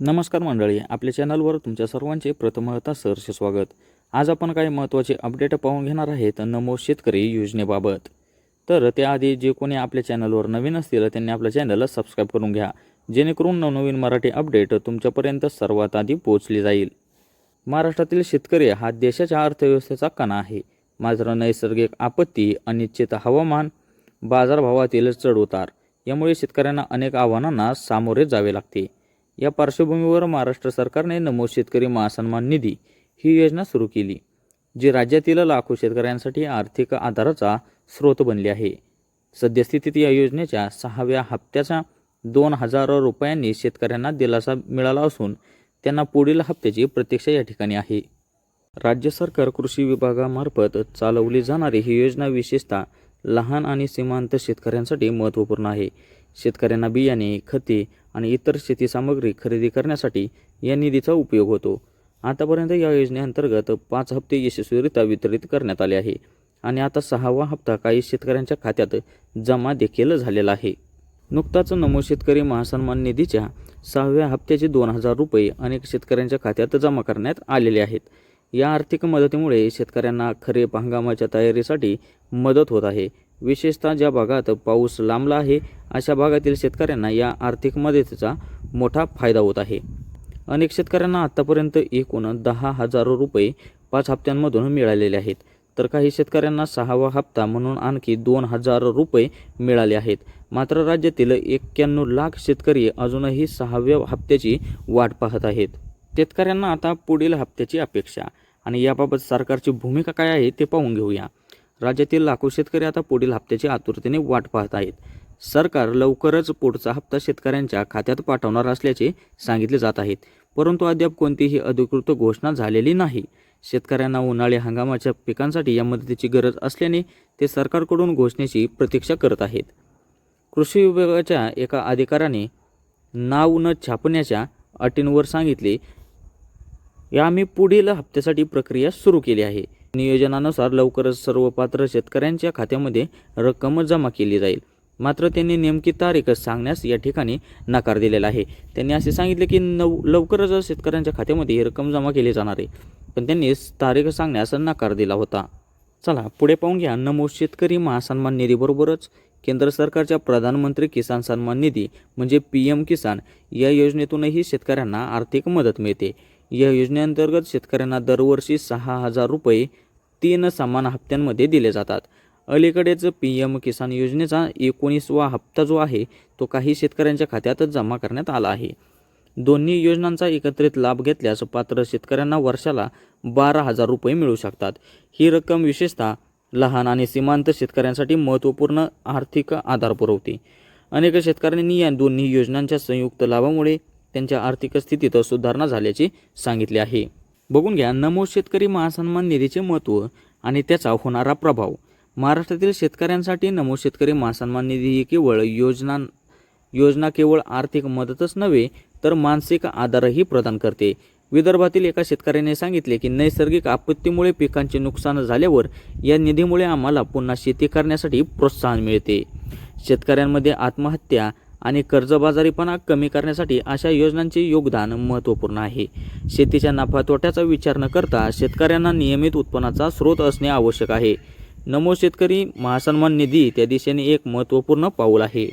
नमस्कार मंडळी आपल्या चॅनलवर तुमच्या सर्वांचे प्रथमतः सहर्ष स्वागत. आज आपण काही महत्त्वाचे अपडेट पाहून घेणार आहेत नमो शेतकरी योजनेबाबत. तर त्याआधी जे कोणी आपल्या चॅनलवर नवीन असतील त्यांनी आपल्या चॅनलला सबस्क्राईब करून घ्या जेणेकरून नवनवीन मराठी अपडेट तुमच्यापर्यंत सर्वात आधी पोहोचली जाईल. महाराष्ट्रातील शेतकरी हा देशाच्या अर्थव्यवस्थेचा कणा आहे. मात्र नैसर्गिक आपत्ती अनिश्चित हवामान बाजारभावातील चढउतार यामुळे शेतकऱ्यांना अनेक आव्हानांना सामोरे जावे लागते. या पार्श्वभूमीवर महाराष्ट्र सरकारने नमो शेतकरी महासन्मान निधी ही योजना सुरू केली जी राज्यातील लाखो शेतकऱ्यांसाठी आर्थिक आधाराचा स्रोत बनली आहे. सद्यस्थितीत या योजनेच्या सहाव्या हप्त्याचा दोन हजार रुपयांनी शेतकऱ्यांना दिलासा मिळाला असून त्यांना पुढील हप्त्याची प्रतीक्षा या ठिकाणी आहे. राज्य सरकार कृषी विभागामार्फत चालवली जाणारी ही योजना विशेषतः लहान आणि सीमांत शेतकऱ्यांसाठी महत्त्वपूर्ण आहे. शेतकऱ्यांना बियाणे खते आणि इतर शेती सामग्री खरेदी करण्यासाठी या निधीचा उपयोग होतो. आतापर्यंत या योजनेअंतर्गत पाच हप्ते यशस्वीरित्या वितरित करण्यात आले आहे आणि आता सहावा हप्ता काही शेतकऱ्यांच्या खात्यात जमा देखील झालेला आहे. नुकताच नमो शेतकरी महासन्मान निधीच्या सहाव्या हप्त्याचे दोन हजार रुपये अनेक शेतकऱ्यांच्या खात्यात जमा करण्यात आलेले आहेत. या आर्थिक मदतीमुळे शेतकऱ्यांना खरीप हंगामाच्या तयारीसाठी मदत होत आहे. विशेषतः ज्या भागात पाऊस लांबला आहे अशा भागातील शेतकऱ्यांना या आर्थिक मदतीचा मोठा फायदा होत आहे. अनेक शेतकऱ्यांना आत्तापर्यंत एकूण दहा हजार रुपये पाच हप्त्यांमधून मिळालेले आहेत. तर काही शेतकऱ्यांना सहावा हप्ता म्हणून आणखी दोन हजार रुपये मिळाले आहेत. मात्र राज्यातील एक्क्याण्णव लाख शेतकरी अजूनही सहाव्या हप्त्याची वाट पाहत आहेत. शेतकऱ्यांना आता पुढील हप्त्याची अपेक्षा. आणि याबाबत सरकारची भूमिका काय आहे ते पाहून घेऊया. राज्यातील लाखो शेतकरी आता पुढील हप्त्याची आतुरतेने वाट पाहत आहेत. सरकार लवकरच पुढचा हप्ता शेतकऱ्यांच्या खात्यात पाठवणार असल्याचे सांगितले जात आहेत. परंतु अद्याप कोणतीही अधिकृत घोषणा झालेली नाही. शेतकऱ्यांना उन्हाळी हंगामाच्या पिकांसाठी या मदतीची गरज असल्याने ते सरकारकडून घोषणेची प्रतीक्षा करत आहेत. कृषी विभागाच्या एका अधिकाऱ्याने नाव न छापण्याच्या अटींवर सांगितले. या आम्ही पुढील हप्त्यासाठी प्रक्रिया सुरू केली आहे. नियोजनानुसार लवकरच सर्व पात्र शेतकऱ्यांच्या खात्यामध्ये रक्कम जमा केली जाईल. मात्र त्यांनी नेमकी तारीख सांगण्यास या ठिकाणी नकार दिलेला आहे. त्यांनी असे सांगितले की नव लवकरच शेतकऱ्यांच्या खात्यामध्ये ही रक्कम जमा केली जाणार आहे. पण त्यांनी तारीख सांगण्यास नकार दिला होता. चला पुढे पाहून घ्या. नमो शेतकरी महासन्मान निधीबरोबरच केंद्र सरकारच्या प्रधानमंत्री किसान सन्मान निधी म्हणजे पी एम किसान या योजनेतूनही शेतकऱ्यांना आर्थिक मदत मिळते. या योजनेअंतर्गत शेतकऱ्यांना दरवर्षी सहा हजार रुपये तीन समान हप्त्यांमध्ये दिले जातात. अलीकडेच पी एम किसान योजनेचा एकोणीसवा हप्ता जो आहे तो काही शेतकऱ्यांच्या खात्यात जमा करण्यात आला आहे. दोन्ही योजनांचा एकत्रित लाभ घेतल्यास पात्र शेतकऱ्यांना वर्षाला बारा हजार रुपये मिळू शकतात. ही रक्कम विशेषतः लहान आणि सीमांत शेतकऱ्यांसाठी महत्त्वपूर्ण आर्थिक आधार पुरवते. अनेक शेतकऱ्यांनी या दोन्ही योजनांच्या संयुक्त लाभामुळे त्यांच्या आर्थिक स्थितीत सुधारणा झाल्याचे सांगितले आहे. बघून घ्या नमो शेतकरी महासन्मान निधीचे महत्त्व आणि त्याचा होणारा प्रभाव. महाराष्ट्रातील शेतकऱ्यांसाठी नमो शेतकरी महासन्मान निधी ही केवळ योजना योजना केवळ आर्थिक मदतच नव्हे तर मानसिक आधारही प्रदान करते. विदर्भातील एका शेतकऱ्याने सांगितले की नैसर्गिक आपत्तीमुळे पिकांचे नुकसान झाल्यावर या निधीमुळे आम्हाला पुन्हा शेती करण्यासाठी प्रोत्साहन मिळते. शेतकऱ्यांमध्ये आत्महत्या आणि कर्जबाजारीपणा कमी करण्यासाठी अशा योजनांचे योगदान महत्त्वपूर्ण आहे. शेतीच्या नफा तोट्याचा विचार न करता शेतकऱ्यांना नियमित उत्पन्नाचा स्रोत असणे आवश्यक आहे. नमो शेतकरी महासन्मान निधी त्या दिशेने एक महत्त्वपूर्ण पाऊल आहे.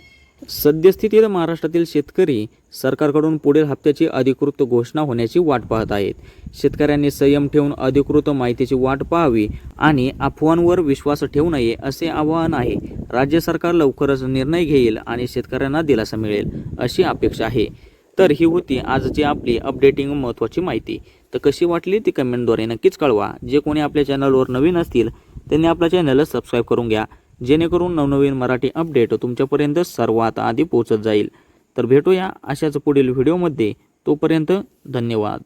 सद्यस्थितीत महाराष्ट्रातील शेतकरी सरकारकडून पुढील हप्त्याची अधिकृत घोषणा होण्याची वाट पाहत आहेत. शेतकऱ्यांनी संयम ठेवून अधिकृत माहितीची वाट पाहावी आणि अफवांवर विश्वास ठेवू नये असे आवाहन आहे. राज्य सरकार लवकरच निर्णय घेईल आणि शेतकऱ्यांना दिलासा मिळेल अशी अपेक्षा आहे. तर ही होती आजची आपली अपडेटिंग महत्त्वाची माहिती. तर कशी वाटली ती कमेंटद्वारे नक्कीच कळवा. जे कोणी आपल्या चॅनलवर नवीन असतील त्यांनी आपल्या चॅनलला सबस्क्राईब करून घ्या. जेणेकरून नवनवीन मराठी अपडेट तुमच्यापर्यंत सर्वात आधी पोहोचत जाईल. तर भेटूया अशाच पुढील व्हिडिओमध्ये तोपर्यंत धन्यवाद.